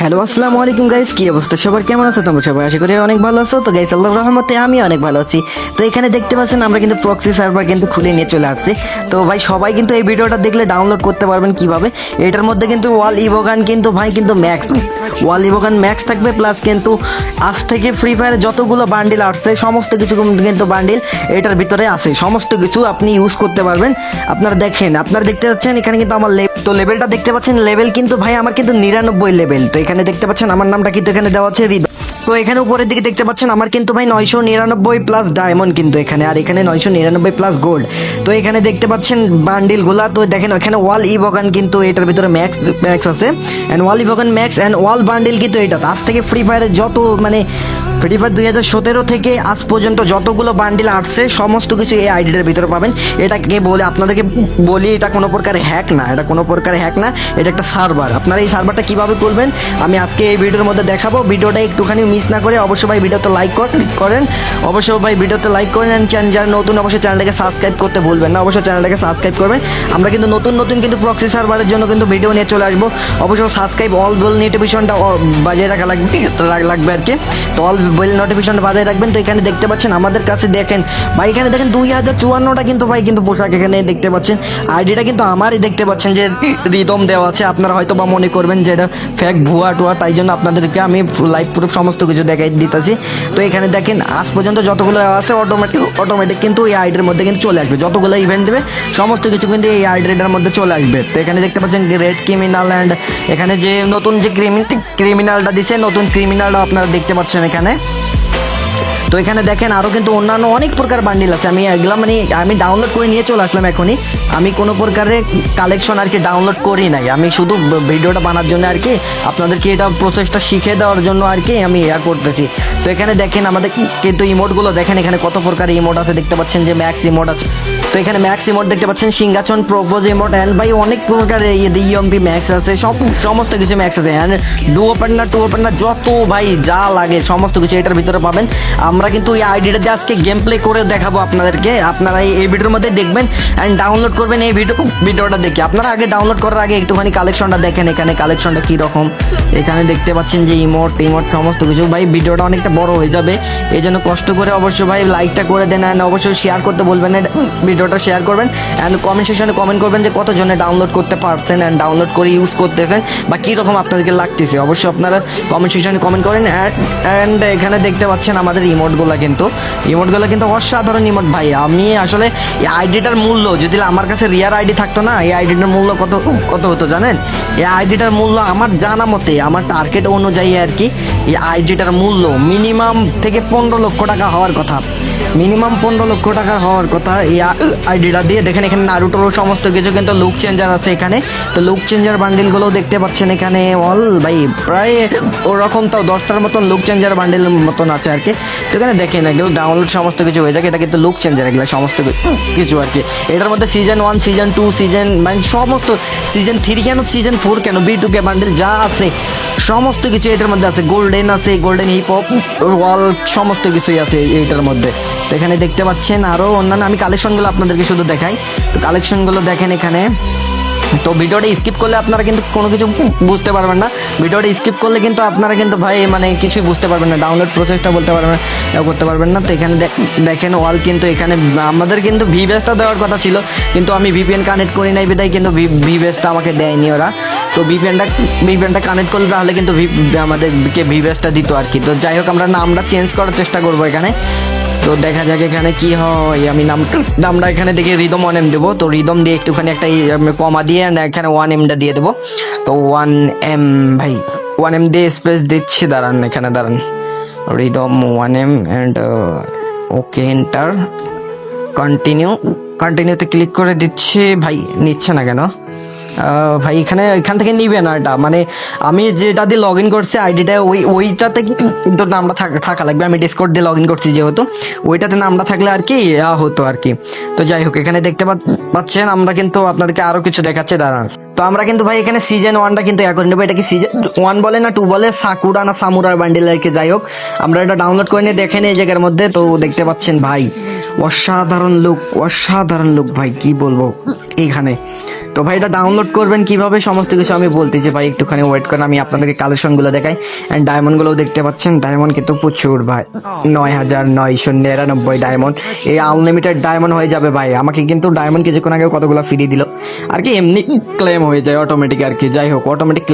Hello, আসসালামু আলাইকুম guys কি অবস্থা? সবার কেমন আছো তোমরা? সবাই আশা করি অনেক ভালো আছো। তো গাইস আল্লাহর রহমতে আমি অনেক ভালো আছি। তো এখানে দেখতে পাচ্ছেন, আমরা কিন্তু প্রক্সি সার্ভার কিন্তু খুলে নিয়ে চলে আসছি। তো ভাই, সবাই কিন্তু এই ভিডিওটা দেখলে ডাউনলোড করতে পারবেন কীভাবে? এটার মধ্যে কিন্তু ওয়াল ইভোগান কিন্তু ভাই, কিন্তু max wall evo gun max থাকবে প্লাস কিন্তু আজ থেকে ফ্রি ফায়ার যতগুলো বান্ডিল আসছে, সমস্ত কিছু কিন্তু বান্ডিল এটার ভিতরে আছে। সমস্ত কিছু আপনি ইউজ করতে পারবেন। আপনারা দেখেন, আপনারা দেখতে পাচ্ছেন, এখানে কিন্তু আমার তো লেভেলটা দেখতে পাচ্ছেন লেভেল কিন্তু ভাই, আমার কিন্তু নিরানব্বই লেভেল তো এখানে দেখতে পাচ্ছেন আমার নামটা কিন্তু এখানে দেওয়া আছে হৃদয়। তো এখানে উপরের দিকে দেখতে পাচ্ছেন আমার কিন্তু ভাই নয়শো নিরানব্বই প্লাস ডায়মন্ড কিন্তু এখানে, আর এখানে নয়শো নিরানব্বই প্লাস গোল্ড তো এখানে দেখতে পাচ্ছেন বান্ডিলগুলা তো দেখেন এখানে ওয়াল ইভোগান কিন্তু এটার ভিতরে ম্যাক্স ম্যাক্স আছে। And wall evo gun max and wall bundle কিন্তু এটা আজ থেকে ফ্রি ফায়ারের যত মানে ফ্রি ফায়ার দুই হাজার সতেরো থেকে আজ পর্যন্ত যতগুলো বান্ডিল আসছে, সমস্ত কিছু এই আইডিটার ভিতরে পাবেন। এটাকে বলে আপনাদেরকে বলি, এটা কোনো প্রকার হ্যাক না, এটা কোনো প্রকার হ্যাক না, এটা একটা সার্ভার আপনারা এই সার্ভারটা কীভাবে করবেন, আমি আজকে এই ভিডিওর মধ্যে দেখাবো। ভিডিওটা একটুখানি মিস না করে অবশ্যই ভাই ভিডিওতে লাইক করেন। অবশ্যই ভাই ভিডিওতে লাইক করেন চ্যানেল যারা নতুন, অবশ্যই চ্যানেলটাকে সাবস্ক্রাইব করতে ভুলবেন না। অবশ্যই চ্যানেলটাকে সাবস্ক্রাইব করবেন। আমরা কিন্তু নতুন নতুন কিন্তু প্রক্সি সার্ভারের জন্য কিন্তু ভিডিও নিয়ে চলে আসব। অবশ্যই সাবস্ক্রাইব অল বেল নোটিফিকেশনটা বাজিয়ে রাখা লাগবে লাগবে আর কি। তো অল বেল নোটিফিকেশনটা বাজায় রাখবেন। তো এখানে দেখতে পাচ্ছেন আমাদের কাছে দেখেন, ভাই এখানে দেখেন দুই হাজার চুয়ান্নটা কিন্তু ভাই কিন্তু পোশাক এখানে দেখতে পাচ্ছেন। আইডিটা কিন্তু আমারই দেখতে পাচ্ছেন যে রিদম দেওয়া আছে। আপনারা হয়তো বা মনে করবেন যে এটা ফ্যাক ভুয়া, টুয়া, তাই জন্য আপনাদেরকে আমি লাইভ প্রুফ সমস্ত কিছু দেখাই দিতেছি। তো এখানে দেখেন, আজ পর্যন্ত যতগুলো আছে অটোমেটিক অটোমেটিক কিন্তু এই আইডির মধ্যে কিন্তু চলে আসবে। যতগুলো ইভেন্ট দেবে, সমস্ত কিছু কিন্তু এই আইডিটার মধ্যে চলে আসবে। তো এখানে দেখতে পাচ্ছেন রেড ক্রিমিনাল অ্যান্ড এখানে যে নতুন যে ক্রিমিনালটা দিছে, নতুন ক্রিমিনালটা আপনারা দেখতে পাচ্ছেন এখানে। তো এখানে দেখেন আরও কিন্তু অন্যান্য অনেক প্রকার বান্ডিল আছে। আমি এগুলো মানে আমি ডাউনলোড করে নিয়ে চলে আসলাম এখনই। আমি কোনো প্রকারের কালেকশন আর কি ডাউনলোড করি নাই। আমি শুধু ভিডিওটা বানার জন্য আর কি আপনাদেরকে এটা প্রসেসটা শিখে দেওয়ার জন্য আর কি আমি ইয়া করতেছি। তো এখানে দেখেন আমাদের কিন্তু ইমোটগুলো দেখেন এখানে কত প্রকার ইমোট আছে দেখতে পাচ্ছেন যে ম্যাক্স ইমোট আছে। তো এখানে ম্যাক্স ইমোট দেখতে পাচ্ছেন সিংহাচন প্রোপোজ ইমোট অ্যান্ড ভাই অনেক প্রকার ইএমপি ম্যাক্স আছে, সব, সমস্ত কিছু ম্যাক্স আছে। অ্যান্ড ডু ওপেন না টু ওপেন না যত ভাই যা লাগে, সমস্ত কিছু এটার ভিতরে পাবেন। আমরা কিন্তু এই আইডিটা দিয়ে আজকে গেম প্লে করে দেখাবো আপনাদেরকে। আপনারা এই- ভিডিওর মধ্যে দেখবেন অ্যান্ড ডাউনলোড করবেন এই ভিডিও, ভিডিওটা দেখে। আপনারা আগে ডাউনলোড করার আগে একটুখানি কালেকশনটা দেখেন এখানে কালেকশনটা কীরকম। এখানে দেখতে পাচ্ছেন যে ইমোট ইমোট সমস্ত কিছু। ভাই, ভিডিওটা অনেকটা বড় হয়ে যাবে। এই জন্য কষ্ট করে অবশ্যই ভাই লাইকটা করে দেন অ্যান্ড অবশ্যই শেয়ার করতে বলবেন না। ভিডিওটা শেয়ার করবেন অ্যান্ড কমেন্ট সেকশনে কমেন্ট করবেন যে কতজনে ডাউনলোড করতে পারছেন অ্যান্ড ডাউনলোড করে ইউজ করতেছেন বা কীরকম আপনাদেরকে লাগতেছে। অবশ্যই আপনারা কমেন্ট সেকশনে কমেন্ট করেন অ্যান্ড এখানে দেখতে পাচ্ছেন আমাদের ইমোটগুলো কিন্তু। ইমোটগুলো কিন্তু অসাধারণ ইমোট ভাই। আমি আসলে এই আইডিটার মূল্য, যদি আমার কাছে রিয়ার আইডি থাকতো না, এই আইডিটার মূল্য কত কত হতো জানেন? এই আইডিটার মূল্য আমার জানা মতে, আমার টার্গেট অনুযায়ী আর কি এই আইডিটার মূল্য মিনিমাম থেকে পনেরো লক্ষ টাকা হওয়ার কথা। মিনিমাম পনেরো লক্ষ টাকা হওয়ার কথা এই আইডিটা দিয়ে। দেখেন এখানে নারুটোর সমস্ত কিছু কিন্তু লুক চেঞ্জার আছে এখানে। তো লুক চেঞ্জার বান্ডিলগুলো দেখতে পাচ্ছেন এখানে। অল ভাই, প্রায় ওরকম তাও দশটার মতন লুক চেঞ্জার বান্ডিল মতন আছে আর কি। তো এখানে দেখেন এগুলো ডাউনলোড সমস্ত কিছু হয়ে যায় এটা কিন্তু লুক চেঞ্জার এগুলো, সমস্ত কিছু আর কি। এটার মধ্যে season one season two season মানে সমস্ত সিজন থ্রি কেন সিজন ফোর কেন বি টু কে বান্ডিল যা আছে, সমস্ত কিছু এটার মধ্যে আছে। গোল্ডেন আছে গোল্ডেন হিপ হপ ওয়াল সমস্ত কিছুই আছে এইটার মধ্যে। তো এখানে দেখতে পাচ্ছেন আরও অন্যান্য আমি কালেকশনগুলো আপনাদেরকে শুধু দেখাই। তো কালেকশনগুলো দেখেন এখানে। তো ভিডিওটা স্কিপ করলে আপনারা কিন্তু কোনো কিছু বুঝতে পারবেন না। ভিডিওটা স্কিপ করলে কিন্তু আপনারা কিন্তু ভাই মানে কিছুই বুঝতে পারবেন না। ডাউনলোড প্রসেসটা বলতে পারবেন না করতে পারবেন না। তো এখানে দেখ- দেখেন ওয়াল কিন্তু এখানে, আমাদের কিন্তু ভি বেসটা দেওয়ার কথা ছিল। কিন্তু আমি ভিপিএন কানেক্ট করি নাই, বিদায়। কিন্তু ভি বেসটা আমাকে দেয়নি ওরা। তো ভিপিএনটা ভিপিএনটা কানেক্ট করলে তাহলে কিন্তু আমাদেরকে ভি বেসটা দিত আর কি। তো যাই হোক, আমরা নামটা চেঞ্জ করার চেষ্টা করব এখানে। তো দেখা যাক এখানে কি হয়। আমি নাম, নামটা এখানে দেখে রিদম ওয়ান এম দেবো। তো রিদম দিয়ে একটুখানি একটা কমা দিয়ে এখানে ওয়ান এমটা দিয়ে দেবো। তো ওয়ান এম ভাই ওয়ান এম দিয়ে স্পেস দিচ্ছি। দাঁড়ান, এখানে দাঁড়ান। Rhythm one M and okay enter continue কন্টিনিউতে ক্লিক করে দিচ্ছি। ভাই, নিচ্ছে না কেন? ভাই, এখানে এখান থেকে নিবে না এটা। মানে আমি যেটা দিয়ে লগ ইন করছি আইডিটা ওই, ওইটাতে কিন্তু নামটা থাকা লাগবে। আমি ডিসকোড দিয়ে লগ ইন করছি যেহেতু। ওইটাতে নামটা থাকলে আর কি হতো আর কি। তো যাই হোক, এখানে দেখতে পাচ্ছেন, আমরা কিন্তু আপনাদেরকে আরও কিছু দেখাচ্ছে, দাঁড়ান। তো আমরা কিন্তু ভাই, এখানে সিজন ওয়ানটা কিন্তু এখন নেব। এটা কি সিজন ওয়ান বলে না টু বলে? সাকুরা না সামুরার বান্ডিল যাই হোক, আমরা এটা ডাউনলোড করে নিয়ে দেখেন এই জায়গার মধ্যে। তো দেখতে পাচ্ছেন ভাই অসাধারণ লুক অসাধারণ লুক ভাই, কি বলব? এইখানে তো ভাই, এটা ডাউনলোড করবেন কীভাবে? সমস্ত কিছু আমি বলতেছি ভাই, একটুখানি ওয়েট করেন, আমি আপনাদেরকে কালেকশনগুলো দেখাই। অ্যান্ড ডায়মন্ডগুলোও দেখতে পাচ্ছেন ডায়মন্ড কিন্তু প্রচুর ভাই। নয় হাজার নয়শো নিরানব্বই ডায়মন্ড এই আনলিমিটেড ডায়মন্ড হয়ে যাবে ভাই। আমাকে কিন্তু ডায়মন্ড কিছুক্ষণ আগে কতগুলো ফ্রি দিল। আর কি, এমনি ক্লেম হয়ে যায় অটোমেটিক আর কি। যাই হোক অটোমেটিক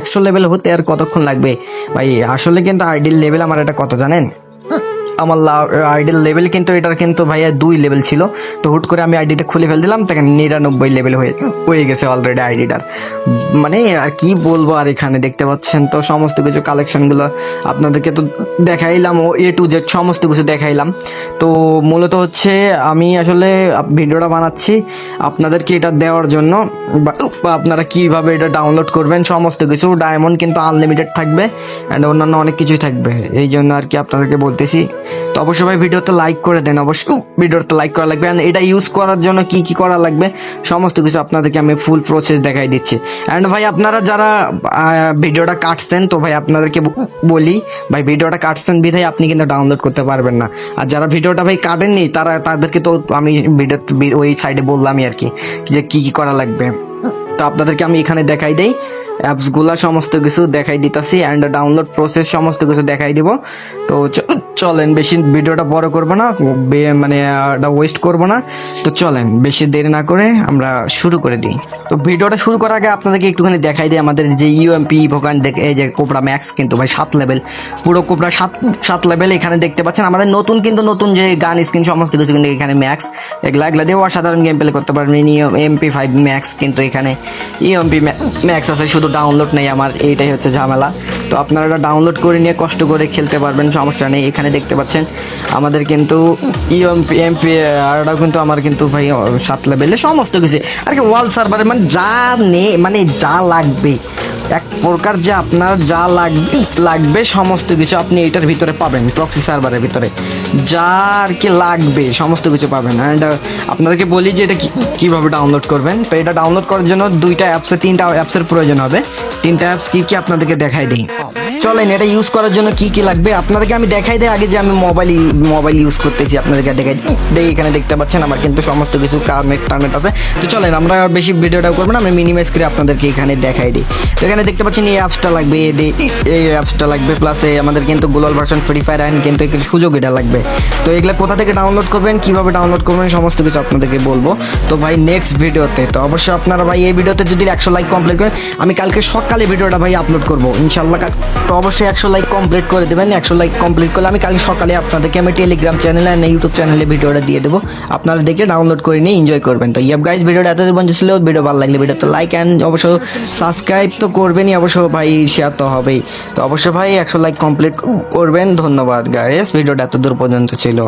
একশো লেভেল হতে আর কতক্ষণ লাগবে? ভাই, আসলে কিন্তু আইডির লেভেল আমার এটা কত জানেন? আমার আইডির লেভেল কিন্তু এটার কিন্তু ভাইয়া দুই লেভেল ছিল। তো হুট করে আমি আইডিটা খুলে ফেল দিলাম তাকে নিরানব্বই লেভেল হয়ে হয়ে গেছে অলরেডি আইডিটার। মানে আর কি বলব আর এখানে দেখতে পাচ্ছেন তো, সমস্ত কিছু কালেকশনগুলো আপনাদেরকে তো দেখাইলাম ও এ টু জেড সমস্ত কিছু দেখাইলাম। তো মূলত হচ্ছে আমি আসলে ভিডিওটা বানাচ্ছি আপনাদেরকে এটা দেওয়ার জন্য। বা আপনারা কীভাবে এটা ডাউনলোড করবেন, সমস্ত কিছু। ডায়মন্ড কিন্তু আনলিমিটেড থাকবে অ্যান্ড অন্যান্য অনেক কিছুই থাকবে। এই জন্য আর কি আপনাদেরকে বলতেছি তো অবশ্যই ভাই ভিডিওতে লাইক করে দেন, অবশ্যই। ভিডিওতে লাইক করা লাগবে। অ্যান্ড এটা ইউজ করার জন্য কি কি করা লাগবে? সমস্ত কিছু আপনাদেরকে আমি ফুল প্রসেস দেখাই দিচ্ছি। অ্যান্ড ভাই, আপনারা যারা ভিডিওটা কাটছেন, তো ভাই আপনাদেরকে বলি, ভাই ভিডিওটা কাটছেন বিধায় আপনি কিন্তু ডাউনলোড করতে পারবেন না। আর যারা ভিডিওটা ভাই কাটেননি, তারা, তাদেরকে তো আমি ভিডিও ওই সাইডে বললামই আর কি, যে কি কি করা লাগবে। তো আপনাদেরকে আমি এখানে দেখাই দেই। অ্যাপসগুলা সমস্ত কিছু দেখাই দিতাছি অ্যান্ড ডাউনলোড প্রসেস সমস্ত কিছু দেখাই দিব। তো চলেন বেশি ভিডিওটা বড় করব না মানে ওয়েস্ট করব না। তো চলেন, বেশি দেরি না করে আমরা শুরু করে দিই। তো ভিডিওটা শুরু করার আগে আপনাদেরকে একটুখানি দেখাই দিই আমাদের যে ইউএমপি ভোগান দেখে, এই যে কোবরা ম্যাক্স কিন্তু ভাই, সাত লেভেল পুরো কোবরা সাত সাত লেভেল এখানে দেখতে পাচ্ছেন। আমাদের নতুন কিন্তু নতুন যে গান স্ক্রিন সমস্ত কিছু কিন্তু এখানে ম্যাক্স এগুলা এগুলা দিয়ে অসাধারণ গেম প্লে করতে পারবেন এমপি ফাইভ ম্যাক্স কিন্তু এখানে। ইএমপি ম্যাক্স আছে, শুধু ডাউনলোড নেই আমার, এইটাই হচ্ছে ঝামেলা। তো আপনারা এটা ডাউনলোড করে নিয়ে কষ্ট করে খেলতে পারবেন, সমস্যা নেই, এখানে দেখতে পাচ্ছেন। আমাদের কিন্তু ইএমপি এমপি আর এটাও কিন্তু আমার কিন্তু ভাই, সাত লেভেলে সমস্ত কিছু। আর কি ওয়াল সার্ভারে মানে যা নেই মানে যা লাগবে। এক প্রকার যে আপনার যা লাগবে লাগবে সমস্ত কিছু আপনি এটার ভিতরে পাবেন প্রক্সি সার্ভারের ভিতরে। যা আর কি লাগবে, সমস্ত কিছু পাবেন। অ্যান্ড আপনাদেরকে বলি যে এটা কীভাবে ডাউনলোড করবেন। তো এটা ডাউনলোড করার জন্য দুইটা অ্যাপসে তিনটা অ্যাপসের প্রয়োজন হবে। তিনটা অ্যাপস কী কী আপনাদেরকে দেখাই দিই। চলেন, এটা ইউজ করার জন্য কি কি লাগবে? আপনাদেরকে আমি দেখাই দিই আগে যে আমি মোবাইল মোবাইল ইউজ করতেছি, আপনাদেরকে দেখাই দেই। এখানে দেখতে পাচ্ছেন আমার কিন্তু সমস্ত কিছু কানেক্ট টানেট আছে। তো চলেন, আমরা বেশি ভিডিওটাও করব না, আমি মিনিমাইজ করে আপনাদেরকে এখানে দেখাই দিই। তো এখানে দেখতে পাচ্ছেন এই অ্যাপসটা লাগবে, এই অ্যাপসটা লাগবে প্লাস আমাদের কিন্তু global version free fire and কিন্তু একটু সুযোগ এটা লাগবে। তো এগুলো কোথা থেকে ডাউনলোড করবেন, কীভাবে ডাউনলোড করবেন সমস্ত কিছু আপনাদেরকে বলব। তো ভাই নেক্সট ভিডিওতে, তো অবশ্যই আপনারা ভাই এই ভিডিওতে যদি একশো লাইক কমপ্লিট করেন, আমি কালকে সকালে ভিডিওটা ভাই আপলোড করব। ইনশাল্লাহ অবশ্যই একশো লাইক কমপ্লিট করে দেবেন। একশো লাইক কমপ্লিট করলে আমি কালকে সকালে আপনাদেরকে আমি টেলিগ্রাম চ্যানেলে আর ইউটিউব চ্যানেলে ভিডিওটা দিয়ে দেবো। আপনারা দেখে ডাউনলোড করে নিয়ে এনজয় করবেন। তো ইয়াব গাইজ ভিডিওটা এত পর্যন্ত ছিল, ভিডিও ভালো লাগলে ভিডিও তো লাইক অ্যান্ড অবশ্য সাবস্ক্রাইব তো করবেনই, অবশ্য ভাই শেয়ার তো হবেই। তো অবশ্য ভাই একশো লাইক কমপ্লিট করবেন। ধন্যবাদ গাইজ ভিডিওটা এত দূর পর্যন্ত ছিল।